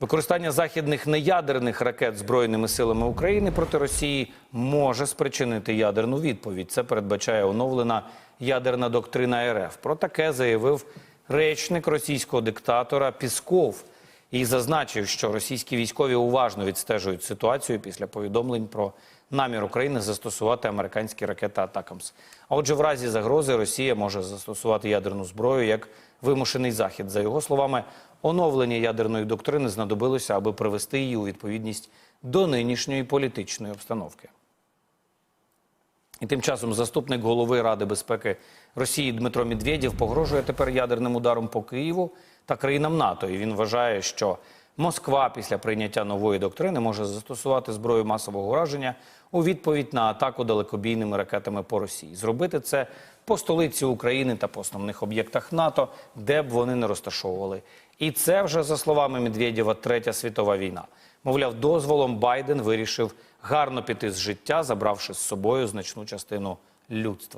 Використання західних неядерних ракет збройними силами України проти Росії може спричинити ядерну відповідь. Це передбачає оновлена ядерна доктрина РФ. Про таке заявив речник російського диктатора Пісков і зазначив, що російські військові уважно відстежують ситуацію після повідомлень про намір України застосувати американські ракети Атакамс. А отже, в разі загрози Росія може застосувати ядерну зброю як вимушений захід. За його словами, оновлення ядерної доктрини знадобилося, аби привести її у відповідність до нинішньої політичної обстановки. І тим часом заступник голови Ради безпеки Росії Дмитро Медведєв погрожує тепер ядерним ударом по Києву та країнам НАТО. І він вважає, що Москва після прийняття нової доктрини може застосувати зброю масового ураження у відповідь на атаку далекобійними ракетами по Росії. Зробити це по столиці України та по основних об'єктах НАТО, де б вони не розташовували. І це вже за словами Медведєва третя світова війна. Мовляв, дозволом Байден вирішив гарно піти з життя, забравши з собою значну частину людства.